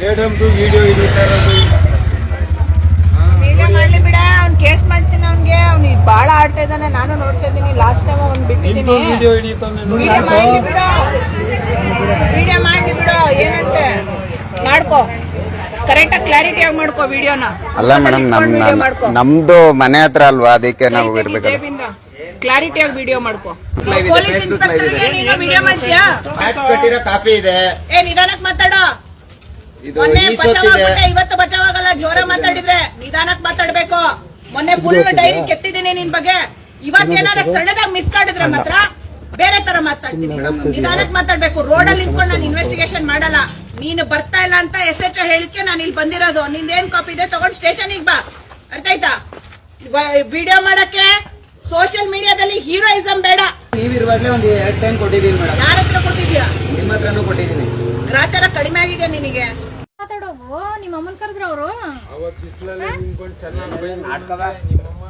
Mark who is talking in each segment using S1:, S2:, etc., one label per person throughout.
S1: ಮೇಡಮ್ದು video ಹಿಡಿತಾ ಇರೋದು
S2: video ಮಾಡ್ಲಿ ಬಿಡ ಅವ್ನ್ ಕೇಸ್ ಮಾಡ್ತೀನಿ ಅವ್ನ್ಗೆ. ಅವ್ನು ಬಾಳ ಆಡ್ತಾ ಇದ್ದಾನೆ ನಾನು ನೋಡ್ತಾ ಇದ್ದೀನಿ. ಲಾಸ್ಟ್ ಟೈಮ್ ಅವ್ನ್ ಬಿಟ್ಟಿದ್ದೀನಿ.
S1: ವಿಡಿಯೋ ಹಿಡಿತಾನೆ ನೋಡಿ.
S2: ವಿಡಿಯೋ ಮಾಡ್ಲಿ ಬಿಡ. ವಿಡಿಯೋ ಮಾಡ್ಲಿ ಬಿಡ. ಏನಂತೆ? ಮಾಡ್ಕೋ. ಕರೆಕ್ಟ್ ಆಗಿ ಕ್ಲಾರಿಟಿ ಆಗಿ ಮಾಡ್ಕೋ ವಿಡಿಯೋನ
S3: ಅಲ್ಲ ಮೇಡಮ್ ನಮ್ ನಮ್ದು ಮನೆ ಹತ್ರ ಅಲ್ವಾ? ಅದಕ್ಕೆ ನಾವು ಇರ್ಬೇಕಲ್ಲ.
S2: ಕ್ಲಾರಿಟಿ ಆಗಿ ವಿಡಿಯೋ ಮಾಡ್ಕೋ.
S3: ಇದೆ,
S2: ಪೊಲೀಸ್
S3: Facebook live ಇದೆ.
S2: ಇನ್ಸ್ಪೆಕ್ಟರ್ ನೀನು ವಿಡಿಯೋ ಮಾಡ್ತೀಯಾ?
S3: ಟ್ಯಾಕ್ಸ್ ಕಟ್ಟಿರೋ ಕಾಪಿ ಇದೆ.
S2: ಏ ನಿಧಾನಕ್ ಮಾತಾಡೋ.
S3: ಇದು
S2: ಮೊನ್ನೆ
S3: ಈ
S2: ಬಚಾವ್
S3: ಸೊತ್ತಿದೆ
S2: ಇವತ್ತು ಬಚಾವಾಗಲ್ಲ ಜೋರ ಮಾತಾಡಿದ್ರೆ ನಿಧಾನಕ್ ಮಾತಾಡ್ಬೇಕು. ಮೊನ್ನೆ ಫುಲ್ ಡೈರಿ ಕೆತ್ತಿದ್ದೀನಿ ನಿನ್ ಬಗ್ಗೆ. ಇವತ್ತೇನಾರ ಸಣ್ಣದಾಗಿ ಮಿಸ್ ಕಾಡಿದ್ರೆ ಮಾತ್ರ ಬೇರೆ ತರ ಮಾತಾಡ್ತೀನಿ. ನಿಧಾನಕ್ ಮಾತಾಡ್ಬೇಕು. ರೋಡ್ ಅಲ್ಲಿ ನಿಂತ್ಕೊಂಡು ನಾನು ಇನ್ವೆಸ್ಟಿಗೇಷನ್ ಮಾಡಲ್ಲ. ನೀನು ಬರ್ತಾ ಇಲ್ಲ ಅಂತ ಎಸ್ ಎಚ್ ಹೇಳಿಕೆ ನಾನು ಇಲ್ಲಿ ಬಂದಿರೋದು. ನಿಂದೇನ್ ಕಾಪಿ ಇದೆ ತಗೊಂಡ್ ಸ್ಟೇಷನ್ಗೆ ಬಾ. ಅರ್ಥ ಆಯ್ತಾ ವಿಡಿಯೋ ಮಾಡಕ್ಕೆ ಸೋಷಿಯಲ್ ಮೀಡಿಯಾದಲ್ಲಿ ಹೀರೋಯಿಸಂ ಬೇಡ.
S3: ನೀವಿರುವಾಗಲೇ ಒಂದು ಎರಡ್ ಟೈಮ್ ಕೊಟ್ಟಿದೀನಿ ಮೇಡಮ್.
S2: ಯಾರ ಹತ್ರ ಕೊಟ್ಟಿದ್ಯಾ
S3: ನಿಮ್ಮ ಹತ್ರನೂ ಕೊಟ್ಟಿದ್ದೀನಿ.
S2: ಗ್ರಾಚಾರ ಕಡಿಮೆ ಆಗಿದೆ ನಿನಗೆ?
S4: ಮಾತಾಡೋಗು ನಿಮ್ಮ ಅಮ್ಮನ್ ಕರೆದ್ರ ಅವರು?
S1: ಅವತ್ತು ಬಿಸಿಲಲ್ಲಿ ನಿಂತ್ಕೊಂಡು ಚೆನ್ನಾಗಿ ಬೈ ನಿಮ್ಮಮ್ಮ?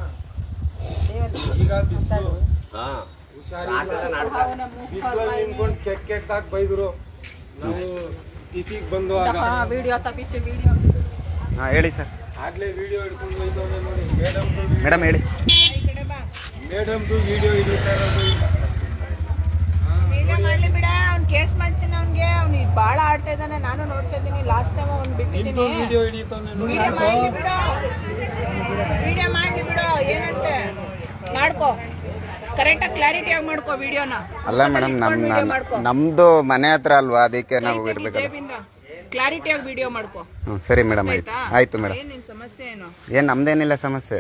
S1: ಈಗ ಬಿಸಿಲು. ಬಿಸಿಲಲ್ಲಿ ನಿಂತ್ಕೊಂಡು ಕೆಟ್ಟ ಕೆಟ್ಟದಾಗಿ ಬೈದ್ರು. ನಾವು ತಿಥಿಗೆ ಬಂದು ಆಗ
S2: ವಿಡಿಯೋ ತಪ್ಪಿತ್ತು ವಿಡಿಯೋ
S3: ಹಾ ಹೇಳಿ ಸರ್.
S1: ಆಗ್ಲೇ ವಿಡಿಯೋ ಹಿಡ್ಕೊಂಡು ಹೋಯ್ತವನೆ ನೋಡಿ. ಮೇಡಮ್
S3: ಮೇಡಮ್ ಹೇಳಿ.
S1: ಮೇಡಮ್ದು ವಿಡಿಯೋ
S2: ವಿಡಿಯೋ ಮಾಡ್ಲಿ ಬಿಡ ಅವ್ನ್ ಕೇಸ್ ಮಾಡ್ತೀನಿ ಅವ್ನಿಗೆ. ಅವ್ನು ಬಾಳ ಆಡ್ತಾ ಇದ್ದಾನೆ. ನಾನು ನೋಡ್ತಾ ಇದ್ದೀನಿ. ಲಾಸ್ಟ್ ಟೈಮ್ ಅವ್ನು ಬಿಟ್ಟಿದ್ದೀನಿ.
S1: ವಿಡಿಯೋ ಮಾಡಿ ನೋಡಿ.
S2: ವಿಡಿಯೋ ಮಾಡ್ಲಿ ಬಿಡ. ವಿಡಿಯೋ ಮಾಡ್ಲಿ ಬಿಡ. ಏನಂತೆ? ಮಾಡ್ಕೋ. ಕರೆಕ್ಟ್ ಆಗಿ ಕ್ಲಾರಿಟಿ ಆಗಿ ಮಾಡ್ಕೋ ವಿಡಿಯೋನ
S3: ಅಲ್ಲ ಮೇಡಮ್ ನಮ್ ನಮ್- ನಮ್ದು ಮನೆ ಹತ್ರ ಅಲ್ವಾ? ಅದಕ್ಕೆ ನಾವು
S2: ಇರ್ಬೇಕು ಕ್ಲಾರಿಟಿ ಆಗಿ ವಿಡಿಯೋ ಮಾಡ್ಕೋ.
S3: ಸರಿ ಮೇಡಮ್ ಆಯ್ತು.
S2: ಆಯ್ತಾ
S3: ಮೇಡಮ್
S2: ಏನ್ ನಿನ್ ಸಮಸ್ಯೆ ಏನು?
S3: ಏನ್ ನಮ್ದೇನಿಲ್ಲ ಸಮಸ್ಯೆ?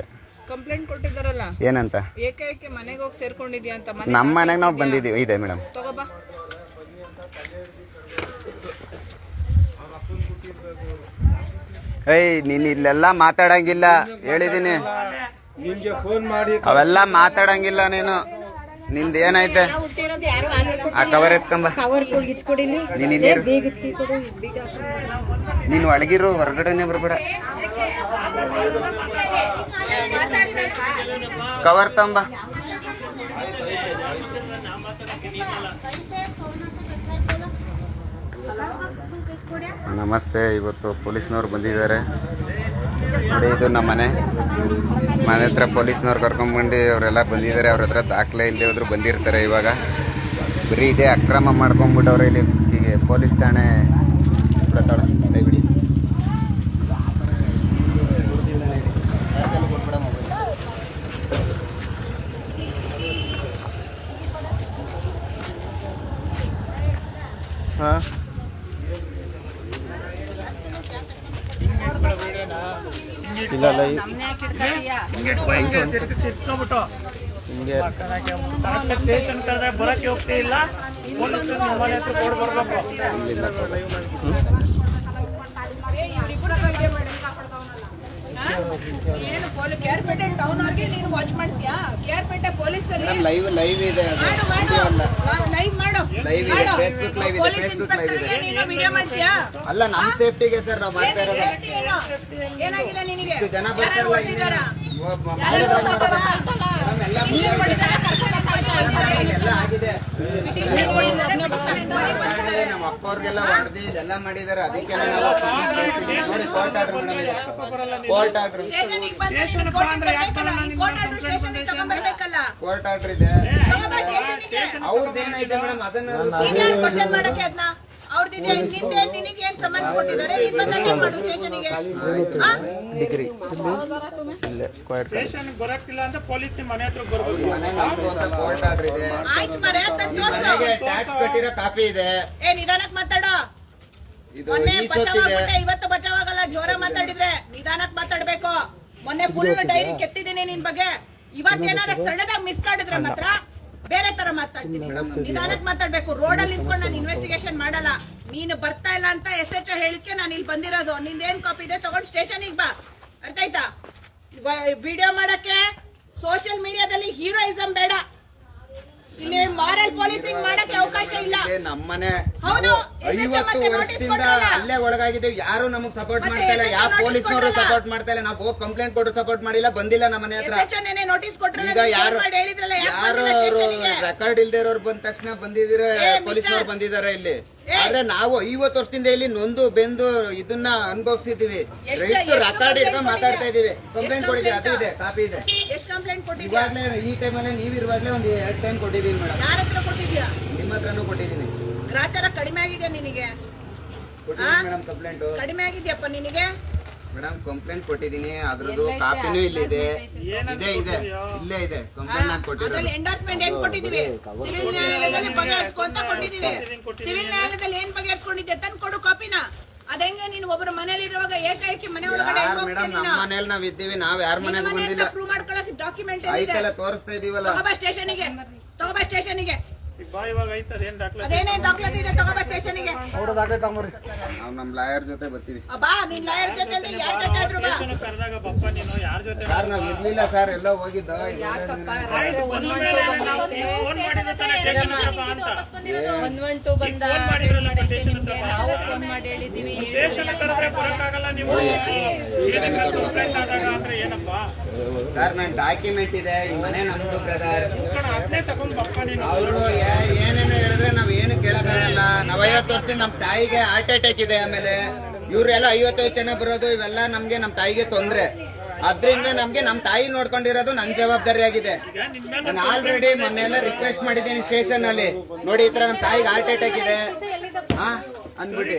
S2: ಕಂಪ್ಲೇಂಟ್ ಕೊಟ್ಟಿದ್ದಾರಲ್ಲ?
S3: ಏನಂತ?
S2: ಏಕೈಕ ಮನೆಗೆ ಹೋಗಿ ಸೇರ್ಕೊಂಡಿದ್ಯಾ ಅಂತ ಮನೆ
S3: ನಮ್ಮ ಮನೆಗೆ ನಾವು ಬಂದಿದೀವಿ ಇದೆ ಮೇಡಮ್
S2: ತಗೋಬಾ
S3: ಏಯ್ ನೀನ್ ಇಲ್ಲೆಲ್ಲ ಮಾತಾಡಂಗಿಲ್ಲ. ಹೇಳಿದೀನಿ.
S1: ನಿಮ್ಗೆ ಫೋನ್ ಮಾಡಿ
S3: ಅವೆಲ್ಲ ಮಾತಾಡಂಗಿಲ್ಲ ನೀನು. ನಿಂದ ಏನೈತೆ? ಆ ಕವರ್ ಎತ್ಕೊಂಬ ನೀನ್ ಒಳಗಿರು ಹೊರಗಡೆನೆ ಬರ್ಬೇಡ. ಕವರ್ ತಂಬ. ನಮಸ್ತೆ, ಇವತ್ತು ಪೊಲೀಸ್ನವ್ರು ಬಂದಿದ್ದಾರೆ. ನೋಡಿ, ಇದು ನಮ್ಮ ಮನೆ. ಮನೆ ಹತ್ರ ಪೊಲೀಸ್ನವ್ರು ಕರ್ಕೊಂಡ್ಬಂಡಿ ಅವರೆಲ್ಲ ಬಂದಿದ್ದಾರೆ. ಅವ್ರ ಹತ್ರ ದಾಖಲೆ ಇಲ್ಲದೆ ಹೋದ್ರು ಬಂದಿರ್ತಾರೆ ಇವಾಗ. ಬರೀ ಇದೇ ಅಕ್ರಮ ಮಾಡ್ಕೊಂಡ್ಬಿಟ್ಟವ್ರೆ ಇಲ್ಲಿ. ಹೀಗೆ ಪೊಲೀಸ್ ಠಾಣೆ ಬಿಡತ್ತಾಳ ಕೈ ಬಿಡಿ ಹಾಂ
S2: ನಮ್ನೆ ಹಾಕಿಡ್ತಾರಿಯಾ
S5: ಸ್ಟೇಷನ್ ಕರೆದ್ರೆ ಬರಕ್ಕೆ ಹೋಗ್ತಾ ಇಲ್ಲ. ಪೊಲೀಸ್ ಮನೆ ಹತ್ರ ಕೊಡ್ ಬರ್ಬೇಕು.
S2: ಏನು ಪೊಲೀಸ್ ಕೇರ್ಪೇಟೆ ಟೌನ್ ಅವ್ರಿಗೆ ನೀನು ವಾಚ್ ಮಾಡ್ತೀಯಾ ಕೇರ್ಪೇಟೆ ಪೊಲೀಸ್ ಅಲ್ಲಿ
S3: ಲೈವ್ ಲೈವ್ ಇದೆ
S2: ಮಾಡು. ಮಾಡು ಲೈವ್ ಮಾಡು
S3: ಇದೆ,
S2: ಫೇಸ್ಬುಕ್
S3: Facebook ಇದೆ, ಫೇಸ್ಬುಕ್ ಲೈವ್ ಇದೆ.
S2: ಇನ್ಸ್ಪೆಕ್ಟರ್ಗೆ ನೀನು ವಿಡಿಯೋ ಮಾಡ್ತೀಯಾ?
S3: ಅಲ್ಲ ನಮ್ಮ ಸೇಫ್ಟಿಗೆ ಸರ್ ನಾವು ಮಾಡ್ತಾ ಇರೋದು.
S2: ಏನಾಗಿದೆ? ನಿನಗೆ?
S3: ಜನ ಬರ್ತಾರಲ್ಲ ನಮ್ಮ ಅಪ್ಪ ಅವ್ರಿಗೆಲ್ಲ ಹೊಡೆದಿ ಇದೆಲ್ಲ ಮಾಡಿದಾರೆ ಅದಕ್ಕೆ ಕೋರ್ಟ್ ಆರ್ಡರ್ ಕೋರ್ಟ್ ಆರ್ಡರ್ ಇದೆ ಅವ್ರದ್ದೇನೈತೆ ಮೇಡಮ್ ಅದನ್ನ
S2: ನಿಂದೆ ನಿನಗೆ ಏನ್ ಕೊಟ್ಟಿದ್ದಾರೆ? ನೀನ್ ಬಂದು ಅಟೆಂಡ್ ಮಾಡು ಸ್ಟೇಷನ್ಗೆ. ಆ?
S5: ಸ್ಟೇಷನ್ ಬರಕ್ಕಿಲ್ಲ ಅಂತ ಪೊಲೀಸ್ ಮನೆ ಹತ್ರ ಬರ್ಬೇಕು.
S3: ಮನೆ ನಮ್ದು ಅಂತ ಕೋರ್ಟ್ ಆರ್ಡರ್ ಇದೆ.
S2: ಆಯ್ತು ಮರೆ ತಂದ್ ತೋರ್ಸು.
S3: ಟ್ಯಾಕ್ಸ್ ಕಟ್ಟಿರೋ ಕಾಪಿ ಇದೆ.
S2: ಏ ನಿಧಾನಕ್ ಮಾತಾಡೋ.
S3: ಇದು
S2: ಮೊನ್ನೆ ಇವತ್ತು ಬಚಾವ್ ಆಗಲ್ಲ ಜೋರ ಮಾತಾಡಿದ್ರೆ. ನಿಧಾನಕ್ ಮಾತಾಡ್ಬೇಕು. ಮೊನ್ನೆ ಫುಲ್ ಡೈರಿ ಕೆತ್ತಿದ್ದೀನಿ ನಿನ್ ಬಗ್ಗೆ. ಇವತ್ತೇನಾರ ಸಣ್ಣದಾಗಿ ಮಿಸ್ ಕಾಡಿದ್ರೆ ಮಾತ್ರ. ಬೇರೆ ತರ ಮಾತಾಡ್ತೀನಿ. ನಿಧಾನಕ್ಕೆ ಮಾತಾಡ್ಬೇಕು. ರೋಡ್ ಅಲ್ಲಿ ನಿಂತ್ಕೊಂಡು ನಾನು ಇನ್ವೆಸ್ಟಿಗೇಷನ್ ಮಾಡಲ್ಲ. ನೀನು ಬರ್ತಾ ಇಲ್ಲ ಅಂತ ಎಸ್ ಎಚ್ ಹೇಳಿಕೆ ನಾನು ಇಲ್ಲಿ ಬಂದಿರೋದು. ನಿಂದೇನ್ ಕಾಪಿ ಇದೆ? ತಗೊಂಡು ಸ್ಟೇಷನ್ಗೆ ಬಾ. ಅರ್ಥ ಆಯ್ತಾ ವಿಡಿಯೋ ಮಾಡಕ್ಕೆ ಸೋಷಿಯಲ್ ಮೀಡಿಯಾದಲ್ಲಿ ಹೀರೋಯಿಸಂ ಬೇಡ. ಮಾರಲ್ ಪೊಲೀಸಿಂಗ್ ಮಾಡಕ್ಕೆ ಅವಕಾಶ ಇಲ್ಲ.
S3: ನಮ್ಮನೆ
S2: ಹೌದು.
S3: ಐವತ್ತು ವರ್ಷದಿಂದ ಅಲ್ಲೇ ಒಳಗಾಗಿದ್ದೇವೆ. ಯಾರು ನಮಗ್ ಸಪೋರ್ಟ್ ಮಾಡ್ತಾ ಇಲ್ಲ. ಯಾವ ಪೊಲೀಸ್ನವರು ಸಪೋರ್ಟ್ ಮಾಡ್ತಾ ಇಲ್ಲ. ನಾವು ಹೋಗಿ ಕಂಪ್ಲೇಂಟ್ ಕೊಟ್ಟು ಸಪೋರ್ಟ್ ಮಾಡಿಲ್ಲ. ಬಂದಿಲ್ಲ ನಮ್ಮ ಮನೆ ಹತ್ರ.
S2: ನೋಟಿಸ್
S3: ಈಗ ಯಾರು ಯಾರು ರೆಕಾರ್ಡ್ ಇಲ್ದೇ ಇರೋರು ಬಂದ ತಕ್ಷಣ ಬಂದಿದ್ರೆ ಪೊಲೀಸ್ನವ್ರು ಬಂದಿದ್ದಾರೆ ಇಲ್ಲಿ. ಆದ್ರೆ ನಾವು ಐವತ್ತು ವರ್ಷದಿಂದ ಇಲ್ಲಿ ನೊಂದು ಬೆಂದು ಇದನ್ನ ಅನುಭವಿಸಿದೀವಿ ರೈತರು ರೆಕಾರ್ಡ್ ಇಟ್ಕೊಂಡು ಮಾತಾಡ್ತಾ ಇದೀವಿ ಕಂಪ್ಲೇಂಟ್ ಕೊಡಿದ್ವಿ ಅದು ಇದೆ ಕಾಪಿ ಇದೆ.
S2: ಎಷ್ಟು ಕಂಪ್ಲೇಂಟ್ ಕೊಟ್ಟಿದ್ಯಾ
S3: ಇವಾಗ್ಲೇ ಈ ಟೈಮಲ್ಲಿ ನೀವ್ ಇರುವಾಗಲೇ ಒಂದ್ ಎರಡ್ ಟೈಮ್ ಕೊಟ್ಟಿದೀನಿ ಮೇಡಮ್.
S2: ಯಾರ ಹತ್ರ ಕೊಟ್ಟಿದ್ಯಾ
S3: ನಿಮ್ಮ ಹತ್ರನೂ ಕೊಟ್ಟಿದ್ದೀನಿ.
S2: ಗ್ರಾಚಾರ ಕಡಿಮೆ ಆಗಿದೆ ನಿನಗೆ.
S3: ಕೊಟ್ಟಿದ್ದೀನಿ ಮೇಡಮ್ ಕಂಪ್ಲೇಂಟ್
S2: ಕಡಿಮೆ ಆಗಿದ್ಯಪ್ಪ ನಿನಗೆ?
S3: ಮೇಡಮ್ ಕಂಪ್ಲೇಂಟ್ ಕೊಟ್ಟಿದ್ದೀನಿ. ಅದ್ರದ್ದು ಕಾಪಿನೂ ಇಲ್ಲಿದೆ. ಇದೆ ಇದೆ ಇಲ್ಲೇ ಇದೆ. ಕಂಪ್ಲೇಂಟ್ ನಾನು
S2: ಅದ್ರಲ್ಲಿ
S3: ಕೊಟ್ಟಿರೋದು
S2: ಎಂಡೋರ್ಸ್ಮೆಂಟ್ ಏನ್ ಕೊಟ್ಟಿದೀವಿ ಸಿವಿಲ್ ನ್ಯಾಯಾಲಯದಲ್ಲಿ ಬಗೆಹರಿಸ್ಕೊಂತ ಕೊಟ್ಟಿದೀವಿ ಸಿವಿಲ್ ನ್ಯಾಯಾಲಯದಲ್ಲಿ ಏನ್ ಬಗೆಹರಿಸ್ಕೊಂಡಿದ್ದೆ? ತಂದು ಕೊಡು ಕಾಪಿನ ಅದಂಗೆ ನೀನು ಒಬ್ಬರ ಮನೇಲಿ ಇರುವಾಗ ಏಕಾಏಕಿ ಮನೆ ಒಳಗಡೆ
S3: ಯಾರ್ ಮೇಡಮ್? ನಮ್ಮ ಮನೇಲಿ ನಾವ್ ಇದ್ದೀವಿ. ನಾವ್ ಯಾರ ಮನೇಲಿ ಬಂದಿಲ್ಲ.
S2: ಪ್ರೂವ್ ಮಾಡ್ಕೊಳಕ್ ಡಾಕ್ಯುಮೆಂಟ್
S3: ಐತೆಲ್ಲ ತೋರಿಸ್ತಾ ಇದೀವಲ್ಲ.
S2: ತಗೋಬಾ ಸ್ಟೇಷನ್ಗೆ ತಗೋಬಾ ಸ್ಟೇಷನ್ಗೆ
S5: ಈಗ ಬಾ ಇವಾಗ ಐತದ ಏನ್ ದಾಖಲೆ
S2: ಅದೇನೇ ದಾಖಲಾತಿ ಇದೆ ತಗೋಬಾ ಸ್ಟೇಷನ್ಗೆ.
S3: ನಾವ್ ನಮ್ ಲಾಯರ್ ಜೊತೆ ಬರ್ತೀವಿ.
S2: ಬಾ ನಿನ್ ಲಾಯರ್ ಜೊತೆ ಅಂದ್ರೆ ಯಾರ ಜೊತೆ ಆದ್ರೂ ಬಾ.
S5: ಕರೆದಾಗ ಬಪ್ಪ ನೀನು ಯಾರ ಜೊತೆ
S3: ಸರ್ ನಾವ್ ಇರ್ಲಿಲ್ಲ ಸರ್ ಎಲ್ಲ ಹೋಗಿದ್ದು.
S4: ಒನ್ ಒನ್ ಟೂ ಬಂದ. ನಾವು ಫೋನ್ ಮಾಡಿ ಹೇಳಿದೀವಿ
S5: ಸ್ಟೇಷನ್ ಕರೆದ್ರೆ ಬರಕ್ಕಾಗಲ್ಲ ನೀವು. ಏನಕ್ಕೆ ಕಂಪ್ಲೇಂಟ್ ಆದಾಗ ಅಂದ್ರೆ ಏನಪ್ಪ?
S3: ಸರ್ ನನ್ ಡಾಕ್ಯುಮೆಂಟ್ ಇದೆ ಈ ಮನೆ ನಮ್ದು ಬ್ರದರ್
S5: ಕಣ ಅದನ್ನೇ ತಗೊಂಡ್ ಬಪ್ಪ ನೀನು.
S3: ಅವರು ಏನೇನು ಹೇಳಿದ್ರೆ ನಾವ್ ಏನು ಕೇಳಕ್ಕಾಗಲ್ಲ ನಾವ್ ಐವತ್ತು ವರ್ಷದಿಂದ ನಮ್ ತಾಯಿಗೆ ಹಾರ್ಟ್ ಅಟ್ಯಾಕ್ ಇದೆ ಆಮೇಲೆ. ಇವ್ರೆಲ್ಲ ಐವತ್ತೈದು ಜನ ಬರೋದು, ಇವೆಲ್ಲ ನಮ್ಗೆ ನಮ್ ತಾಯಿಗೆ ತೊಂದ್ರೆ. ಅದ್ರಿಂದ ನಮ್ಗೆ ನಮ್ ತಾಯಿ ನೋಡ್ಕೊಂಡಿರೋದು ನನ್ ಜವಾಬ್ದಾರಿ ಆಗಿದೆ. ನಾನು ಆಲ್ರೆಡಿ ಮೊನ್ನೆ ಎಲ್ಲ ರಿಕ್ವೆಸ್ಟ್ ಮಾಡಿದ್ದೀನಿ ಸ್ಟೇಷನ್ ಅಲ್ಲಿ. ನೋಡಿ ಈ ತರ ನಮ್ ತಾಯಿಗೆ ಹಾರ್ಟ್ ಅಟ್ಯಾಕ್ ಇದೆ. ಹಾ ಅಂದ್ಬಿಟ್ಟು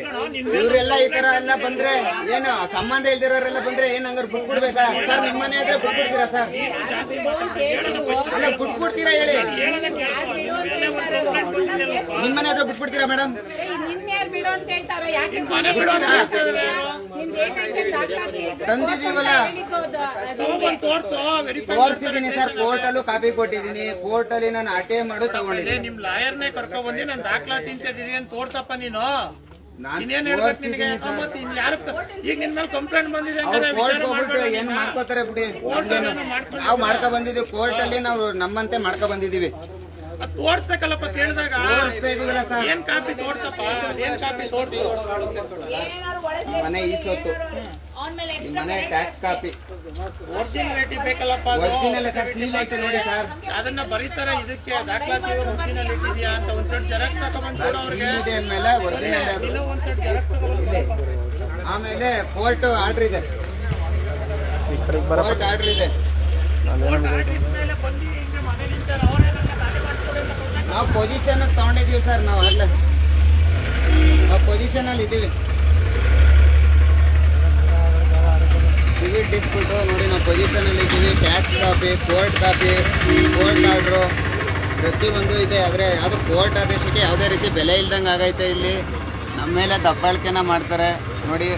S3: ಇವರೆಲ್ಲ ಈ ತರ ಎಲ್ಲ ಬಂದ್ರೆ ಏನು ಸಂಬಂಧ ಇಲ್ದಿರೋರೆಲ್ಲ ಬಂದ್ರೆ ಏನ್ ಹಂಗಾರೆ ಬಿಟ್ಬಿಡ್ಬೇಕಾ ಸರ್ ನಿಮ್ಮನೆ ಆದ್ರೆ ಬಿಟ್ಬಿಡ್ತೀರಾ ಸರ್? ಅಲ್ಲ ಬಿಟ್ಬಿಡ್ತೀರಾ ಹೇಳಿ? ನಿಮ್ಮನೆ ಹತ್ರ ಬಿಟ್ಬಿಡ್ತೀರಾ ಮೇಡಮ್?
S5: ವೆರಿಫೈ
S3: ತೋರಿಸಿದೀನಿ ಸರ್ ಕೋರ್ಟ್ ಅಲ್ಲೂ ಕಾಪಿ ಕೊಟ್ಟಿದ್ದೀನಿ. ಕೋರ್ಟ್ ಅಲ್ಲಿ ನಾನು ಅಟೆ ಮಾಡು ತಗೊಂಡಿದ್ದೀನಿ.
S5: ನಿಮ್ ಲಾಯರ್ನೇ ಕರ್ಕೊಂಡ್ಬಂದಿ ನಾನು ನನ್ ದಾಖಲಾತಿ ಅಂತ ತೋರ್ಸಪ್ಪ ನಾನ್. ಇನ್ನೇನ್ ಹೇಳ್ಬೇಕು ನಿನಗೆ?
S3: ತೋರಿಸಿದೀನಿ
S5: ಮತ್ತೆ ಇನ್ ಯಾರು ಈಗ ನಿನ್ ಮೇಲೆ ಕಂಪ್ಲೇಂಟ್ ಬಂದಿದೆ
S3: ಅವ್ರು
S5: ಅಂದ್ರೆ
S3: ಕೋರ್ಟ್
S5: ವಿಚಾರ
S3: ಹೋಗ್ಬಿಟ್ಟು
S5: ಮಾಡ್ಬೇಡ
S3: ಏನ್
S5: ನೀನು.
S3: ಮಾಡ್ಕೋತಾರೆ ಬಿಡಿ. ನಮ್ಗೇನು ನಾವು ಮಾಡ್ಕೊ ಬಂದಿದ್ದೀವಿ. ಕೋರ್ಟ್ ಅಲ್ಲಿ ನಾವು ನಮ್ಮಂತೆ ಮಾಡ್ಕೊ ಬಂದಿದೀವಿ
S5: ಅದ್ ತೋರ್ಸ್ಬೇಕಲ್ಲಪ್ಪ ಕೇಳಿದಾಗ. ಏನ್ ಕಾಪಿ ತೋರ್ಸಪ್ಪ? ಏನ್ ಕಾಪಿ
S2: ಒಳಗೆ
S3: ಮನೆ ಈ ಸೊತ್ತು. ಮನೆ ಟ್ಯಾಕ್ಸ್ ಕಾಪಿ
S5: ಒರಿಜಿನಾಲಿಟಿ ಬೇಕಲ್ಲಪ್ಪ
S3: ಒರಿಜಿನಲ್ ಸರ್ ಸೀಲ್ ಐತೆ ನೋಡಿ ಸರ್.
S5: ಅದನ್ನ ಬರೀತಾರೆ ಇದಕ್ಕೆ. ದಾಖಲಾತಿ ಒರಿಜಿನಾಲಿಟಿ ಇದೆಯಾ ಅಂತ ಒಂದ್ ಸೆಟ್ ಜೆರಾಕ್ಸ್ ತಗೊಂಡ್
S3: ಸರ್
S5: ಕೊಡು ಅವ್ರಿಗೆ
S3: ಇದೆ ಅಂದ್ಮೇಲೆ ಒರಿಜಿನಲ್ ಅದು
S5: ಒಂದ್ ಸೆಟ್ ಜೆರಾಕ್ಸ್
S3: ಆಮೇಲೆ ಕೋರ್ಟ್ ಆರ್ಡರ್ ಇದೆ. ಕೋರ್ಟ್ ಆರ್ಡರ್ ಇದೆ.
S5: ಮೇಲೆ ಬಂದು ಹಿಂಗೆ ಮನೇಲಿ ನಿಂತಾರೆ ಅವರೇ ನನ್ನ ದಾರಿ ಮಾಡ್ಕೊಡು ಅಂತ ಕೊಟ್ಟಾಗ
S3: ನಾವು ಪೊಸಿಷನ್ ತಗೊಂಡಿದ್ದೀವಿ ಸರ್ ನಾವು ಅಲ್ಲ. ನಾವು ಪೊಸಿಷನ್ ಅಲ್ಲಿ ಇದೀವಿ ಸಿವಿಲ್ ಡಿಸ್ಪ್ಯೂಟ್ ನೋಡಿ ನಾವು ಪೊಸಿಷನ್ ಅಲ್ಲಿ ಇದ್ದೀವಿ. Tax copy court copy court order ಪ್ರತಿಯೊಂದು ಇದೆ, ಆದರೆ ಅದು ಕೋರ್ಟ್ ಆದೇಶಕ್ಕೆ ಯಾವುದೇ ರೀತಿ ಬೆಲೆ ಇಲ್ದಂಗೆ ಆಗೈತೆ ಇಲ್ಲಿ. ನಮ್ಮ ಮೇಲೆ ದಬ್ಬಾಳಿಕೆನ ಮಾಡ್ತಾರೆ. ನೋಡಿ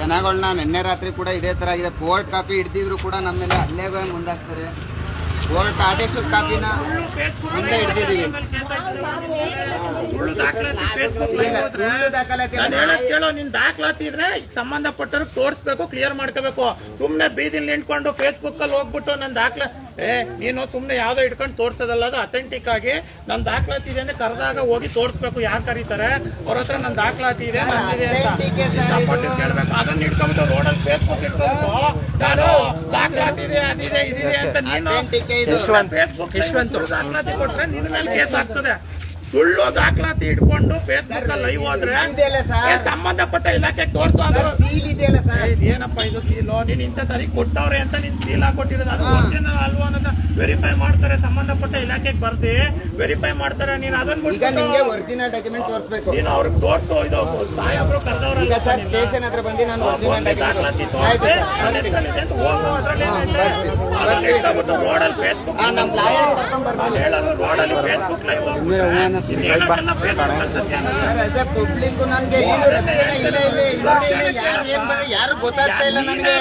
S3: ಜನಗಳನ್ನ ನಿನ್ನೆ ರಾತ್ರಿ ಕೂಡ ಇದೇ ಥರ ಇದೆ ಕೋರ್ಟ್ ಕಾಪಿ ಹಿಡ್ದಿದ್ರು ಕೂಡ ನಮ್ಮ ಮೇಲೆ ಹಲ್ಲೆಗೆ ಮುಂದಾಗ್ತಾರೆ. ಕೋರ್ಟ್ ಆದೇಶದ ಕಾಪಿನ ಮುಂದೆ ಹಿಡಿದಿದ್ದೀವಿ
S5: ಕೇಳೋ ನಿನ್ ದಾಖಲಾತಿ ಇದ್ರೆ ಸಂಬಂಧಪಟ್ಟರು ತೋರಿಸ್ಬೇಕು ಕ್ಲಿಯರ್ ಮಾಡ್ಕೋಬೇಕು. ಸುಮ್ನೆ ಬೀದಿಲಿ ನಿಂತ್ಕೊಂಡು ಫೇಸ್ಬುಕ್ ಅಲ್ಲಿ ಹೋಗ್ಬಿಟ್ಟು ನನ್ ದಾಖಲಾ ಏ ನೀನು ಸುಮ್ನೆ ಯಾವ್ದೋ ಇಟ್ಕೊಂಡು ತೋರಿಸೋದಲ್ಲ ಅದು ಅಥೆಂಟಿಕ್ ಆಗಿ ನನ್ನ ದಾಖಲಾತಿ ಇದೆ ಅಂದ್ರೆ ಕರೆದಾಗ ಹೋಗಿ ತೋರಿಸ್ಬೇಕು. ಯಾರು ಕರೀತಾರೆ? ಅವ್ರ ಹತ್ರ ನನ್ ದಾಖಲಾತಿ ಇದೆ ನಂದಿದೆ ಅಂತ.
S3: ಇದು.
S5: Support ಕೇಳ್ಬೇಕು. ಅದನ್ನ ಇಟ್ಕೊಂಡ್ಬಿಟ್ಟು ರೋಡಲ್ಲಿ ಫೇಸ್ಬುಕ್ ಇಟ್ಕೊಂಡು ನಾನು ದಾಖಲಾತಿ ಇದೆ ಅದಿದೆ ಇದಿದೆ ಅಂತ ನೀನು
S3: ಇದು.
S5: ಫೇಸ್ಬುಕ್ ದಾಖಲಾತಿ ಕೊಟ್ರೆ ನಿನ್ನ ಮೇಲೆ ಕೇಸ್ ಆಗ್ತದೆ. ಸುಳ್ಳು ದಾಖಲಾತಿ ಇಟ್ಕೊಂಡು ಫೇಸ್ಬುಕ್ ಅಲ್ಲಿ ಲೈವ್ ಹೋದ್ರೆ? ಸಂಬಂಧಪಟ್ಟ ಇಲಾಖೆ ತೋರ್ಸು ಅದು.
S3: ಸರ್ ಸೀಲ್ ಇದೆಯಲ್ಲ ಸರ್?
S5: ಇದೇನಪ್ಪ ಇದು ಸೀಲು ನೀನ್ ಇಂಥ ತಾರೀಕು ಕೊಟ್ಟವ್ರೆ ಅಂತ ನೀನ್ ಸೀಲ್ ಹಾಕೊಟ್ಟಿರೋದು ಅದು ಒರಿಜಿನಲ್ ಅಲ್ವಾ ಅನ್ನೋದ ವೆರಿಫೈ ಮಾಡ್ತಾರೆ ಸಂಬಂಧಪಟ್ಟ ಇಲಾಖೆಗೆ ಬರ್ದಿ. ವೆರಿಫೈ ಮಾಡ್ತಾರೆ ನೀನ್ ಅದನ್ನ
S3: ಈಗ ನಿಮಗೆ ಒರಿಜಿನಲ್ ಡಾಕ್ಯುಮೆಂಟ್ ತೋರಿಸಬೇಕು.
S5: ನೀನು ಅವ್ರಿಗೆ ತೋರಿಸು ಇದು
S3: ಸಾಯಬ್ರು
S5: ಕರೆದವ್ರಲ್ಲ
S3: ಸರ್ ಸ್ಟೇಷನ್ ಹತ್ರ ಬಂದು ನಾನು ಒರಿಜಿನಲ್
S5: ದಾಖಲಾತಿ
S3: ಡಾಕ್ಯುಮೆಂಟ್ ಆಯ್ತು
S5: ತೋರಿಸಿ
S3: ಸರ್ ಬರ್ತೀನಿ.
S5: ಹೋಗು
S3: ಹಾ, ಬರ್ತೀನಿ, ಬರ್ತೀನಿ.
S5: ರೋಡಲ್ಲಿ ಫೇಸ್ಬುಕ್
S3: ಆ ನಮ್ ಲಾಯರ್ ಕರ್ಕೊಂಡ್ ಬರ್ತೀನಿ.
S5: ಹೇಳೋದು ರೋಡಲ್ಲಿ ಫೇಸ್ಬುಕ್ ಲೈವ್
S3: ಇಲ್ಲ ಇಲ್ಲಿ ಯಾರು ಗೊತ್ತಾಗ್ತಾ ಇಲ್ಲ ನನ್ಗೆ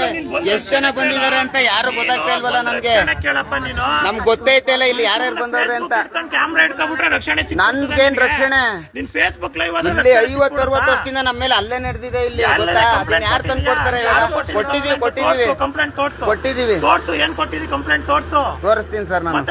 S3: ಎಷ್ಟ್ ಜನ ಬಂದಿದ್ದಾರೆ ಅಂತ ಯಾರು ಗೊತ್ತಾಗ್ತಾ ಇಲ್ವಲ್ಲ ನಮ್ಗೆ
S5: ಕೇಳಪ್ಪ ನೀನು
S3: ನಮ್ಗೆ ಗೊತ್ತೈತೆ ಇಲ್ಲ ಇಲ್ಲಿ ಯಾರ್ಯಾರು ಬಂದವ್ರೆ ಅಂತ
S5: ಕ್ಯಾಮ್ರಾ ಇಟ್ಕೊಂಡ್ಬಿಟ್ರೆ ರಕ್ಷಣೆ
S3: ನನ್ಗೇನ್ ರಕ್ಷಣೆ
S5: ನಿನ್
S3: ಇಲ್ಲಿ ಐವತ್ತು ಅರವತ್ತು ವರ್ಷದಿಂದ ನಮ್ಮ ಮೇಲೆ ಅಲ್ಲೇ ನಡೆದಿದೆ ಇಲ್ಲಿ ಗೊತ್ತಾ ಅದನ್ನ ಯಾರು ತಂದು ಕೊಡ್ತಾರೆ ಕೊಟ್ಟಿದೀವಿ ಕೊಟ್ಟಿದೀವಿ ಕೊಟ್ಟಿದೀವಿ ತೋರಿಸ್ತೀನಿ ಸರ್ ನಾನು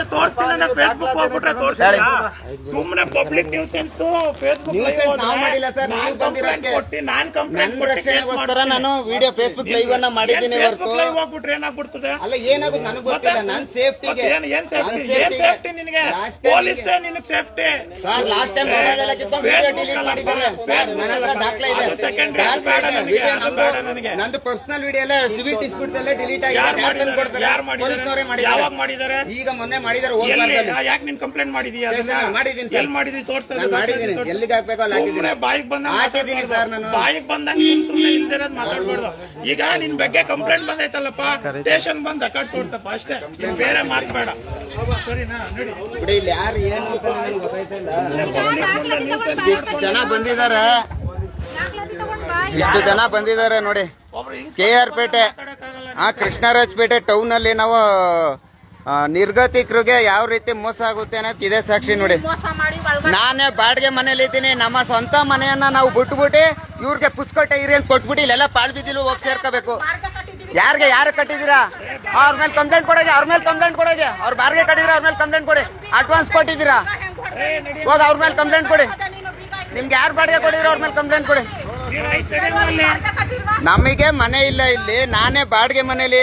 S5: ಸುಮ್ನೆ ಪಬ್ಲಿಕ್ ನ್ಯೂಸೆನ್ಸ್ ಫೇಸ್ಬುಕ್
S3: Nuisance ನಾವ್ ಮಾಡಿಲ್ಲ ಸರ್ ನೀವು ಬಂದಿರೋಕ್ಕೆ
S5: ಕೊಟ್ಟು ನಾನ್ ಕಂಪ್ಲೇಂಟ್
S3: ನನ್ನ ರಕ್ಷಣೆಗೋಸ್ಕರ ನಾನು ವಿಡಿಯೋ ಫೇಸ್ಬುಕ್ ಲೈವ್ ಅನ್ನ ಮಾಡಿದ್ದೀನಿ ಹೊರತು.
S5: ಹೋಗ್ಬಿಟ್ರೆ ಏನಾಗ್ಬಿಡ್ತದೆ?
S3: ಅಲ್ಲ ಏನಾಗುತ್ತೆ ನನಗೆ ಗೊತ್ತಿಲ್ಲ ನನ್ನ ಸೇಫ್ಟಿಗೆ
S5: ಏನ್ ಸೇಫ್ಟಿ ನಿನಗೆ? ಪೊಲೀಸ್ ನಿನಗೆ safety
S3: sir last time mobile ಎಲ್ಲ ಕಿತ್ಕೊಂಡು ವಿಡಿಯೋ ಡಿಲೀಟ್ ಮಾಡಿದ್ದಾರೆ. ಸರ್ ನನ್ನ ಹತ್ರ ದಾಖಲೆ ಇದೆ. ದಾಖಲೆ ಇದೆ. ವಿಡಿಯೋ
S5: ಅದು
S3: ನಂದು. ಪರ್ಸನಲ್ ವಿಡಿಯೋ ಎಲ್ಲ ಸಿವಿಲ್ ಡಿಸ್ಪ್ಯೂಟ್ ಅಲ್ಲೇ ಡಿಲೀಟ್ ಆಗಿದೆ. ಯಾರು ಕೊಡ್ತಾರೆ. ಪೊಲೀಸ್ನವರೇ
S5: ಮಾಡಿದ್ದಾರೆ? ಯಾವಾಗ
S3: ಮಾಡಿದ್ದಾರೆ? ಈಗ ಮೊನ್ನೆ ಮಾಡಿದ್ದಾರೆ
S5: ಎಲ್ಲಿ?
S3: ಹೋಗ್ಬಾರ್ದಲ್ಲಿ
S5: ಯಾಕೆ ನೀನ್ ಕಂಪ್ಲೇಂಟ್ ಮಾಡಿದೀಯ
S3: ಮಾಡಿದ್ದೀನಿ ಸರ್.
S5: ಮಾಡಿದೀನಿ
S3: ನಾನು ಮಾಡಿದ್ದೀನಿ. ಎಲ್ಲಿಗೆ ಹಾಕ್ಬೇಕು ಅಲ್ಲಿ ಹಾಕಿದ್ದೀನಿ?
S5: ಬಾಯಿಗೆ ಬಂದ
S3: ಹಾಕಿದೀನಿ ಸರ್ ನಾನು.
S5: ಬಾಯಿಗೆ ಬಂದಂಗೆ ಇಲ್ದಿರೋದ್ ಮಾತಾಡ್ಬಾರ್ದು. ಈಗ ನಿನ್ ಬಗ್ಗೆ ಕಂಪ್ಲೇಂಟ್ ಬಂದೈತಲ್ಲಪ್ಪ? ಸ್ಟೇಷನ್ ಬಂದ್ ಅಕಡ್ ತೋರ್ಸಪ್ಪ ಅಷ್ಟೇ. ನೀನ್ ಬೇರೆ ಮಾತಾಡ ಸರಿನಾ? ನೋಡಿ.
S3: ಬಿಡಿ ಇಲ್ಲಿ ಯಾರು ಏನು ಅಂತ ನನಗೆ ಗೊತ್ತಾಯ್ತಿಲ್ಲ. ಇಷ್ಟು ಜನ ಬಂದಿದ್ದಾರೆ. ಇಷ್ಟು ಜನ ಬಂದಿದ್ದಾರೆ ನೋಡಿ. K R Pete. ಆ ಕೃಷ್ಣರಾಜಪೇಟೆ ಟೌನ್ ಅಲ್ಲಿ ನಾವು ನಿರ್ಗತಿಕರಿಗೆ ಯಾವ ರೀತಿ ಮೋಸ ಆಗುತ್ತೆ ಅನ್ನೋದು ಇದೇ ಸಾಕ್ಷಿ ನೋಡಿ. ನಾನೇ ಬಾಡಿಗೆ ಮನೇಲಿ ಇದ್ದೀನಿ ನಮ್ಮ ಸ್ವಂತ ಮನೆಯನ್ನ ನಾವು ಬಿಟ್ಬಿಟ್ಟು ಇವ್ರಿಗೆ ಪುಸ್ಕಟ್ಟೆ ಇರಿ ಅಂತ ಕೊಟ್ಬಿಟ್ಟು ಇಲ್ಲೆಲ್ಲ ಪಾಳ್ಬಿದ್ದಿಲು ಹೋಗಿ ಸೇರ್ಕೋಬೇಕು. ಯಾರಿಗೆ ಯಾರು ಕಟ್ಟಿದ್ದೀರಾ? ಅವ್ರ ಮೇಲೆ ಕಂಪ್ಲೇಂಟ್ ಕೊಡೋಗೆ ಅವ್ರ ಮೇಲೆ ಕಂಪ್ಲೇಂಟ್ ಕೊಡೋಗೆ ಅವ್ರ ಬಾಡಿಗೆ ಕಟ್ಟಿದ್ರೆ ಅವ್ರ ಮೇಲೆ ಕಂಪ್ಲೇಂಟ್ ಕೊಡಿ. ಅಡ್ವಾನ್ಸ್ ಕೊಟ್ಟಿದ್ದೀರಾ? ಹೋಗ ಅವ್ರ ಮೇಲೆ ಕಂಪ್ಲೇಂಟ್ ಕೊಡಿ. ನಿಮ್ಗೆ ಯಾರು ಬಾಡಿಗೆ ಕೊಡಿದ್ರೆ ಅವ್ರ ಮೇಲೆ ಕಂಪ್ಲೇಂಟ್ ಕೊಡಿ. ನಮಗೆ ಮನೆ ಇಲ್ಲ ಇಲ್ಲಿ ನಾನೇ ಬಾಡಿಗೆ ಮನೇಲಿ.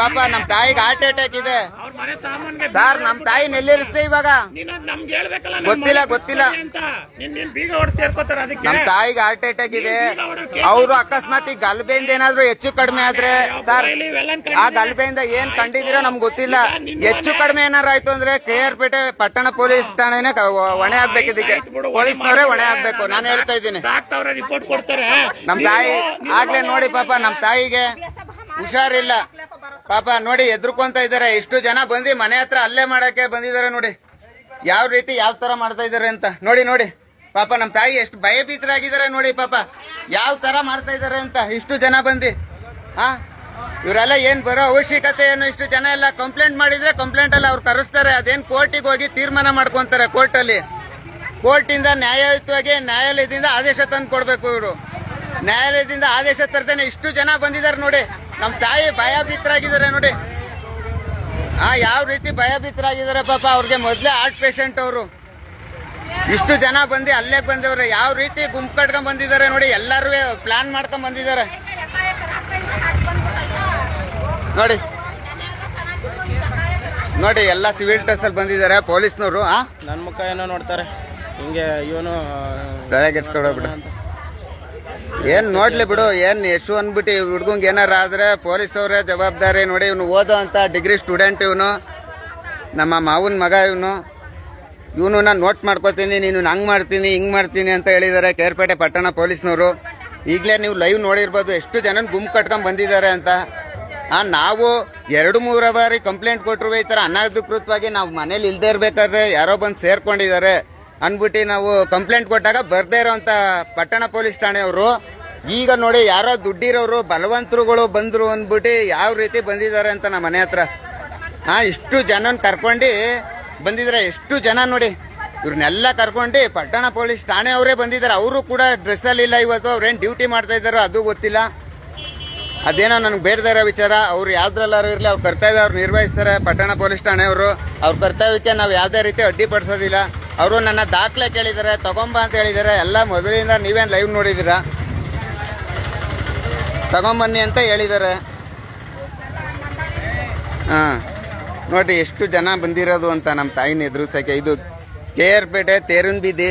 S3: ಪಾಪ ನಮ್ ತಾಯಿಗೆ ಹಾರ್ಟ್ ಅಟ್ಯಾಕ್ ಇದೆ. ಸರ್ ನಮ್ ತಾಯಿ ನೆಲ್ಲಿರಿಸ್ತೆ ಇವಾಗ.
S5: ನೀನು ನಮ್ಗೆ ಹೇಳ್ಬೇಕಲ್ಲ
S3: ಗೊತ್ತಿಲ್ಲ, ಗೊತ್ತಿಲ್ಲ.
S5: ಅಂತ. ಬೀಗ ಸೇರ್ಕೋತಾರ ಅದಕ್ಕೆ?
S3: ನಮ್ ತಾಯಿಗೆ ಹಾರ್ಟ್ ಅಟ್ಯಾಕ್ ಇದೆ. ಅವರು ಅಕಸ್ಮಾತ್ ಈ ಗಲ್ಬೆಯಿಂದ ಏನಾದ್ರು ಹೆಚ್ಚು ಕಡಿಮೆ ಆದ್ರೆ ಸರ್ ಆ ಗಲ್ಬೆಯಿಂದ ಏನ್ ಕಂಡಿದಿರೋ ನಮ್ಗೆ ಗೊತ್ತಿಲ್ಲ. ಹೆಚ್ಚು ಕಡಿಮೆ ಏನಾರು ಆಯ್ತು ಅಂದ್ರೆ ಕೆ ಆರ್ ಪೇಟೆ ಪಟ್ಟಣ ಪೊಲೀಸ್ ಠಾಣೆನೆ ಹೊಣೆ ಆಗ್ಬೇಕು ಇದಕ್ಕೆ. ಪೊಲೀಸ್ನವರೇ ಹೊಣೆ ಆಗ್ಬೇಕು. ನಾನು ಹೇಳ್ತಾ ಇದ್ದೀನಿ. ನಮ್ ತಾಯಿ ಆಗ್ಲೇ ನೋಡಿ ಪಾಪ ನಮ್ ತಾಯಿಗೆ. ಹುಷಾರಿಲ್ಲ. ಪಾಪ ನೋಡಿ ಎದ್ರುಕೊಂತ ಇದಾರೆ ಇಷ್ಟು ಜನ ಬಂದು ಮನೆ ಹತ್ರ ಅಲ್ಲೇ ಮಾಡಕ್ಕೆ ಬಂದಿದ್ದಾರೆ ನೋಡಿ. ಯಾವ ರೀತಿ ಯಾವ ತರ ಮಾಡ್ತಾ ಇದಾರೆ ಅಂತ. ನೋಡಿ ನೋಡಿ. ಪಾಪ ನಮ್ ತಾಯಿ ಎಷ್ಟು ಭಯಭೀತರಾಗಿದ್ದಾರೆ ನೋಡಿ ಪಾಪ. ಯಾವ ತರ ಮಾಡ್ತಾ ಇದಾರೆ ಅಂತ. ಇಷ್ಟು ಜನ ಬಂದು. ಹಾ? ಇವರೆಲ್ಲ ಏನ್ ಬರೋ ಅವಶ್ಯಕತೆ ಏನು ಇಷ್ಟು ಜನ ಎಲ್ಲ ಕಂಪ್ಲೇಂಟ್ ಮಾಡಿದ್ರೆ ಕಂಪ್ಲೇಂಟ್ ಅಲ್ಲಿ ಅವ್ರು ಕರೆಸ್ತಾರೆ. ಅದೇನ್ ಕೋರ್ಟಿಗೆ ಹೋಗಿ ತೀರ್ಮಾನ ಮಾಡ್ಕೊಂತಾರೆ ಕೋರ್ಟ್ ಅಲ್ಲಿ. ಕೋರ್ಟಿಂದ ನ್ಯಾಯಯುತವಾಗಿ ನ್ಯಾಯಾಲಯದಿಂದ ಆದೇಶ ತಂದು ಕೊಡ್ಬೇಕು ಇವರು. ನ್ಯಾಯಾಲಯದಿಂದ ಆದೇಶ ತರ್ದೇನೆ ಇಷ್ಟು ಜನ ಬಂದಿದ್ದಾರೆ ನೋಡಿ. ನಮ್ ತಾಯಿ ಭಯಭೀತರಾಗಿದ್ದಾರೆ ನೋಡಿ. ಆ ಯಾವ ರೀತಿ ಭಯಭೀತರಾಗಿದ್ದಾರೆ ಪಾಪ ಅವ್ರಿಗೆ ಮೊದ್ಲೇ ಹಾರ್ಟ್ ಪೇಷಂಟ್ ಅವರು. ಇಷ್ಟು ಜನ ಬಂದು ಅಲ್ಲೇ ಬಂದವ್ರೆ ಯಾವ ರೀತಿ ಗುಂಪು ಕಟ್ಕೊಂಡ್ ಬಂದಿದ್ದಾರೆ ನೋಡಿ ಎಲ್ಲರೂ ಪ್ಲಾನ್ ಮಾಡ್ಕೊಂಡ್ ಬಂದಿದ್ದಾರೆ. ನೋಡಿ. ನೋಡಿ ಎಲ್ಲ ಸಿವಿಲ್ ಡ್ರೆಸ್ ಅಲ್ಲಿ ಬಂದಿದ್ದಾರೆ ಪೊಲೀಸ್ನವರು ಹಾ
S1: ನನ್ನ ಮುಖ ಏನೋ ನೋಡ್ತಾರೆ. ಹಿಂಗೆ ಇವನು
S3: ಸರಿಯಾಗಿ ಎತ್ಕೊಡೋಗ್ಬಿಡು ಏನ್ ನೋಡ್ಲಿ ಬಿಡು, ಏನ್ ಯಶು ಅನ್ಬಿಟ್ಟು ಹುಡ್ಗಂಗ್ ಏನಾರ ಆದ್ರೆ ಪೊಲೀಸ್ ಅವರೇ ಜವಾಬ್ದಾರಿ ನೋಡಿ ಇವನು ಓದೋ ಅಂತ ಡಿಗ್ರಿ ಸ್ಟೂಡೆಂಟ್ ಇವನು, ನಮ್ಮ ಮಾವನ ಮಗ ಇವನು. ಇವನು ನಾನು ನೋಟ್ ಮಾಡ್ಕೋತೀನಿ, ನೀನು ಹಂಗ್ ಮಾಡ್ತೀನಿ, ಹಿಂಗ್ ಮಾಡ್ತೀನಿ ಅಂತ ಹೇಳಿದ್ದಾರೆ ಕೇರ್ಪೇಟೆ ಪಟ್ಟಣ ಪೊಲೀಸ್ನವರು. ಈಗಲೇ ನೀವು ಲೈವ್ ನೋಡಿರ್ಬೋದು, ಎಷ್ಟು ಜನ ಗುಂಪು ಕಟ್ಕೊಂಡ್ ಬಂದಿದ್ದಾರೆ ಅಂತ. ಆ, ನಾವು ಎರಡು ಮೂರು ಬಾರಿ ಕಂಪ್ಲೇಂಟ್ ಕೊಟ್ಟರು ಈ ಥರ ಅನಧಿಕೃತವಾಗಿ ನಾವು ಮನೇಲಿ ಇಲ್ದೇ ಇರಬೇಕಾದ್ರೆ ಯಾರೋ ಬಂದು ಸೇರ್ಕೊಂಡಿದ್ದಾರೆ. ಅನ್ಬಿಟ್ಟು ನಾವು ಕಂಪ್ಲೇಂಟ್ ಕೊಟ್ಟಾಗ ಬರ್ದೇ ಇರೋಂಥ ಪಟ್ಟಣ ಪೊಲೀಸ್ ಠಾಣೆಯವರು, ಈಗ ನೋಡಿ ಯಾರೋ ದುಡ್ಡಿರೋರು, ಬಲವಂತರುಗಳು ಬಂದರು ಅಂದ್ಬಿಟ್ಟು ಯಾವ ರೀತಿ ಬಂದಿದ್ದಾರೆ ಅಂತ ನಮ್ಮ ಮನೆ ಹತ್ರ. ಹಾ, ಇಷ್ಟು ಜನನ ಕರ್ಕೊಂಡು ಬಂದಿದ್ರೆ ಎಷ್ಟು ಜನ ನೋಡಿ. ಇವ್ರನ್ನೆಲ್ಲ ಕರ್ಕೊಂಡು ಪಟ್ಟಣ ಪೊಲೀಸ್ ಠಾಣೆ ಅವರೇ ಬಂದಿದ್ದಾರೆ. ಅವರು ಕೂಡ ಡ್ರೆಸ್ಸಲ್ಲಿಲ್ಲ ಇವತ್ತು ಅವ್ರೇನು ಡ್ಯೂಟಿ ಮಾಡ್ತಾ ಇದ್ದಾರೋ ಅದು ಗೊತ್ತಿಲ್ಲ. ಅದೇನೋ ನನಗೆ ಬೇಡದೇ ವಿಚಾರ. ಅವ್ರು ಯಾವ್ದ್ರಲ್ಲಾರು ಇರಲಿ, ಅವ್ರ ಕರ್ತವ್ಯ ಅವ್ರು ನಿರ್ವಹಿಸ್ತಾರೆ ಪಟ್ಟಣ ಪೊಲೀಸ್ ಠಾಣೆಯವರು. ಅವ್ರ ಕರ್ತವ್ಯಕ್ಕೆ ನಾವು ಯಾವುದೇ ರೀತಿ ಅಡ್ಡಿಪಡಿಸೋದಿಲ್ಲ ಅವರು ನನ್ನ ದಾಖಲೆ ಕೇಳಿದ್ದಾರೆ, ತಗೊಂಬ ಅಂತ ಹೇಳಿದ್ದಾರೆ. ಎಲ್ಲ ಮೊದಲಿಂದ ನೀವೇನು ಲೈವ್ ನೋಡಿದ್ದೀರಾ? ತಗೊಂಬನ್ನಿ ಅಂತ ಹೇಳಿದ್ದಾರೆ. ಹಾಂ. ನೋಡಿ, ಎಷ್ಟು ಜನ ಬಂದಿರೋದು ಅಂತ ನಮ್ಮ ತಾಯಿನ ಎದುರಿಸೋಕೆ ಇದು ಕೆ ಆರ್ ಪೇಟೆ ತೇರನ್ ಬೀದಿ.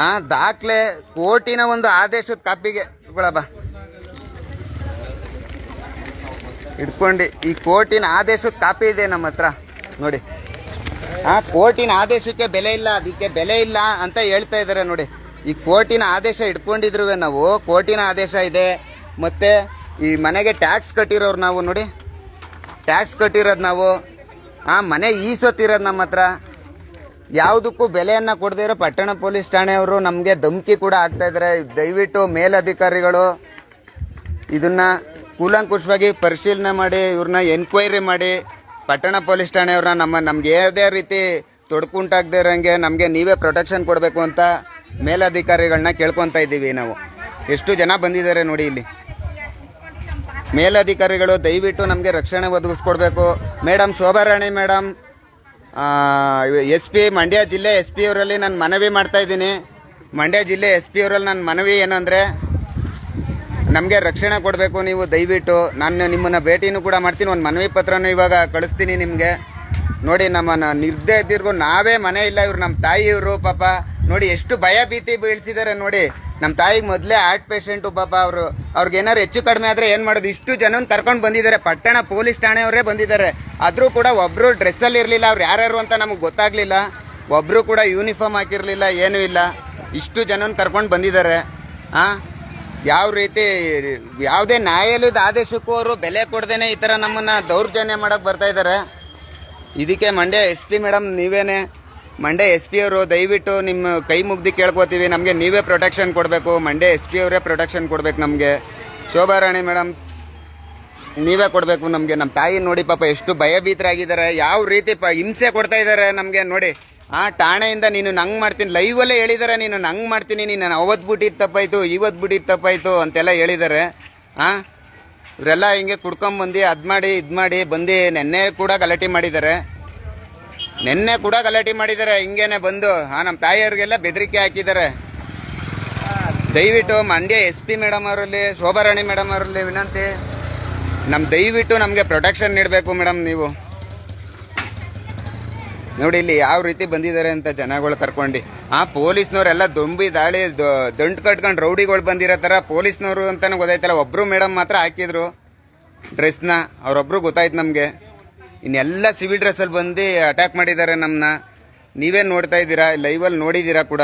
S3: ಹಾಂ, ದಾಖಲೆ ಕೋಟಿನ ಒಂದು ಆದೇಶದ ಕಾಪಿಗೆ ಬಾ ಇಟ್ಕೊಂಡು ಈ ಕೋಟಿನ ಆದೇಶದ ಕಾಪಿ ಇದೆ ನಮ್ಮ ಹತ್ರ. ನೋಡಿ. ಆ ಕೋರ್ಟಿನ ಆದೇಶಕ್ಕೆ ಬೆಲೆ ಇಲ್ಲ, ಅದಕ್ಕೆ ಬೆಲೆ ಇಲ್ಲ ಅಂತ ಹೇಳ್ತಾ ಇದ್ದಾರೆ ನೋಡಿ. ಈ ಕೋರ್ಟಿನ ಆದೇಶ ಇಟ್ಕೊಂಡಿದ್ರು ನಾವು, ಕೋರ್ಟಿನ ಆದೇಶ ಇದೆ. ಮತ್ತೆ ಈ ಮನೆಗೆ ಟ್ಯಾಕ್ಸ್ ಕಟ್ಟಿರೋರು ನಾವು ನೋಡಿ. ಟ್ಯಾಕ್ಸ್ ಕಟ್ಟಿರೋದು ನಾವು. ಆ ಮನೆ ಈಸೋತಿರೋದು ನಮ್ಮ ಹತ್ರ. ಯಾವುದಕ್ಕೂ ಬೆಲೆಯನ್ನು ಕೊಡದೇ ಇರೋ ಪಟ್ಟಣ ಪೊಲೀಸ್ ಠಾಣೆಯವರು ನಮಗೆ ಧಮಕಿ ಕೂಡ ಆಗ್ತಾ ಇದ್ದಾರೆ ದಯವಿಟ್ಟು ಮೇಲಧಿಕಾರಿಗಳು ಇದನ್ನ ಕೂಲಂಕುಷವಾಗಿ ಪರಿಶೀಲನೆ ಮಾಡಿ, ಇವ್ರನ್ನ ಎನ್ಕ್ವೈರಿ ಮಾಡಿ. ಪಟ್ಟಣ ಪೊಲೀಸ್ ಠಾಣೆಯವ್ರನ್ನ ನಮ್ಮ ನಮ್ಗೆ ಯಾವುದೇ ರೀತಿ ತೊಡ್ಕುಂಟಾಗದೇ ಇರೋಂಗೆ ನಮಗೆ ನೀವೇ ಪ್ರೊಟೆಕ್ಷನ್ ಕೊಡಬೇಕು ಅಂತ ಮೇಲಧಿಕಾರಿಗಳನ್ನ ಕೇಳ್ಕೊತಾ ಇದ್ದೀವಿ ನಾವು. ಎಷ್ಟು ಜನ ಬಂದಿದ್ದಾರೆ ನೋಡಿ ಇಲ್ಲಿ. ಮೇಲಧಿಕಾರಿಗಳು ದಯವಿಟ್ಟು ನಮಗೆ ರಕ್ಷಣೆ ಒದಗಿಸ್ಕೊಡ್ಬೇಕು. Madam Shobharani madam S P Mandya ಜಿಲ್ಲೆ ಎಸ್ ಪಿ ಅವರಲ್ಲಿ ನಾನು ಮನವಿ ಮಾಡ್ತಾ ಇದ್ದೀನಿ. ಮಂಡ್ಯ ಜಿಲ್ಲೆ ಎಸ್ ಪಿ ಅವರಲ್ಲಿ ನನ್ನ ಮನವಿ ಏನು ನಮಗೆ ರಕ್ಷಣೆ ಕೊಡಬೇಕು ನೀವು ದಯವಿಟ್ಟು. ನಾನು ನಿಮ್ಮನ್ನು ಭೇಟಿನೂ ಕೂಡ ಮಾಡ್ತೀನಿ. ಒಂದು ಮನವಿ ಪತ್ರನೂ ಇವಾಗ ಕಳಿಸ್ತೀನಿ ನಿಮಗೆ. ನೋಡಿ ನಮ್ಮನ್ನ ಇದ್ದಿರ್ಗು ನಾವೇ ಮನೆ ಇಲ್ಲ ಇವ್ರು ನಮ್ಮ ತಾಯಿ ಇವರು, ಪಾಪ. ನೋಡಿ, ಎಷ್ಟು ಭಯ ಭೀತಿ ಬೀಳ್ಸಿದ್ದಾರೆ ನೋಡಿ. ನಮ್ಮ ತಾಯಿಗೆ ಮೊದಲೇ ಹಾರ್ಟ್ ಪೇಷಂಟು ಪಾಪ ಅವರು. ಅವ್ರಿಗೆ ಹೆಚ್ಚು ಕಡಿಮೆ ಆದರೆ ಏನು ಮಾಡೋದು? ಇಷ್ಟು ಜನನ ಕರ್ಕೊಂಡು ಬಂದಿದ್ದಾರೆ ಪಟ್ಟಣ ಪೊಲೀಸ್ ಠಾಣೆಯವರೇ ಬಂದಿದ್ದಾರೆ ಆದರೂ ಕೂಡ ಒಬ್ಬರು ಡ್ರೆಸ್ಸಲ್ಲಿ ಇರಲಿಲ್ಲ. ಅವ್ರು ಯಾರ್ಯಾರು ಅಂತ ನಮಗೆ ಗೊತ್ತಾಗಲಿಲ್ಲ. ಒಬ್ಬರು ಕೂಡ ಯೂನಿಫಾರ್ಮ್ ಹಾಕಿರಲಿಲ್ಲ, ಏನೂ ಇಲ್ಲ. ಇಷ್ಟು ಜನನ ಕರ್ಕೊಂಡು ಬಂದಿದ್ದಾರೆ ಹಾಂ ಯಾವ ರೀತಿ, ಯಾವುದೇ ನ್ಯಾಯಾಲಯದ ಆದೇಶಕ್ಕೂ ಅವರು ಬೆಲೆ ಕೊಡ್ದೇನೆ ಈ ಥರ ನಮ್ಮನ್ನು ದೌರ್ಜನ್ಯ ಮಾಡೋಕ್ಕೆ ಬರ್ತಾ ಇದ್ದಾರೆ. ಇದಕ್ಕೆ ಮಂಡ್ಯ ಎಸ್ ಪಿ ಮೇಡಮ್ ನೀವೇನೆ, ಮಂಡ್ಯ ಎಸ್ ಪಿ ಅವರು ದಯವಿಟ್ಟು ನಿಮ್ಮ ಕೈ ಮುಗ್ದು ಕೇಳ್ಕೊತೀವಿ. ನಮಗೆ ನೀವೇ ಪ್ರೊಟೆಕ್ಷನ್ ಕೊಡಬೇಕು, ಮಂಡ್ಯ ಎಸ್ ಪಿ ಅವರೇ ಪ್ರೊಟೆಕ್ಷನ್ ಕೊಡಬೇಕು ನಮಗೆ. ಶೋಭಾರಾಣಿ ಮೇಡಮ್ ನೀವೇ ಕೊಡಬೇಕು ನಮಗೆ. ನಮ್ಮ ತಾಯಿ ನೋಡಿ ಪಾಪ ಎಷ್ಟು ಭಯಭೀತರಾಗಿದ್ದಾರೆ. ಯಾವ ರೀತಿ ಪ, ಹಿಂಸೆ ಕೊಡ್ತಾ ಇದ್ದಾರೆ ನಮಗೆ ನೋಡಿ. ಆ ಠಾಣೆಯಿಂದ ನೀನು ನಂಗೆ ಮಾಡ್ತೀನಿ. ಲೈವಲ್ಲೇ ಹೇಳಿದ್ದಾರೆ ನೀನು ನಂಗೆ ಮಾಡ್ತೀನಿ. ನೀನು ಅವತ್ತು ಬಿಟ್ಟಿದ್ದು ತಪ್ಪಾಯ್ತು ಇವತ್ತು ಬಿಟ್ಟಿದ್ದು ತಪ್ಪಾಯ್ತು ಅಂತೆಲ್ಲ ಹೇಳಿದ್ದಾರೆ ಆ? ಇವರೆಲ್ಲ ಹಿಂಗೆ ಕುಡ್ಕೊಂಬಂದು ಅದ್ ಮಾಡಿ, ಇದ್ ಮಾಡಿ ಬಂದು ನೆನ್ನೆ ಕೂಡ ಗಲಾಟೆ ಮಾಡಿದ್ದಾರೆ ನೆನ್ನೆ ಕೂಡ ಗಲಾಟೆ ಮಾಡಿದ್ದಾರೆ ಹಿಂಗೇನೆ ಬಂದು. ಆ ನಮ್ಮ ತಾಯಿಯವ್ರಿಗೆಲ್ಲ ಬೆದರಿಕೆ ಹಾಕಿದ್ದಾರೆ ದಯವಿಟ್ಟು ಮಂಡ್ಯ ಎಸ್ ಪಿ ಮೇಡಮ್ ಅವರಲ್ಲಿ, ಶೋಭಾರಾಣಿ ಮೇಡಮ್ ಅವರಲ್ಲಿ ವಿನಂತಿ. ನಮ್ಮ ದಯವಿಟ್ಟು ನಮಗೆ ಪ್ರೊಟೆಕ್ಷನ್ ನೀಡಬೇಕು ಮೇಡಮ್ ನೀವು. ನೋಡಿ ಇಲ್ಲಿ ಯಾವ ರೀತಿ ಬಂದಿದ್ದಾರೆ ಅಂತ ಜನಗಳು ಕರ್ಕೊಂಡು. ಆ ಪೊಲೀಸ್ನವರೆಲ್ಲ ದೊಂಬಿ ದಾಳಿ ದಂಟು ಕಟ್ಕೊಂಡು ರೌಡಿಗಳು ಬಂದಿರೋ ಥರ ಪೊಲೀಸ್ನವರು ಅಂತಾನೆ ಗೊತ್ತಾಯ್ತಲ್ಲ. ಒಬ್ಬರು ಮೇಡಮ್ ಮಾತ್ರ ಹಾಕಿದ್ರು ಡ್ರೆಸ್ನ. ಅವರೊಬ್ರು ಗೊತ್ತಾಯ್ತು ನಮಗೆ. ಇನ್ನೆಲ್ಲ ಸಿವಿಲ್ ಡ್ರೆಸ್ಸಲ್ಲಿ ಬಂದು ಅಟ್ಯಾಕ್ ಮಾಡಿದ್ದಾರೆ ನಮ್ಮನ್ನ ನೀವೇನು ನೋಡ್ತಾ ಇದ್ದೀರಾ? ಲೈವಲ್ಲಿ ನೋಡಿದ್ದೀರಾ ಕೂಡ?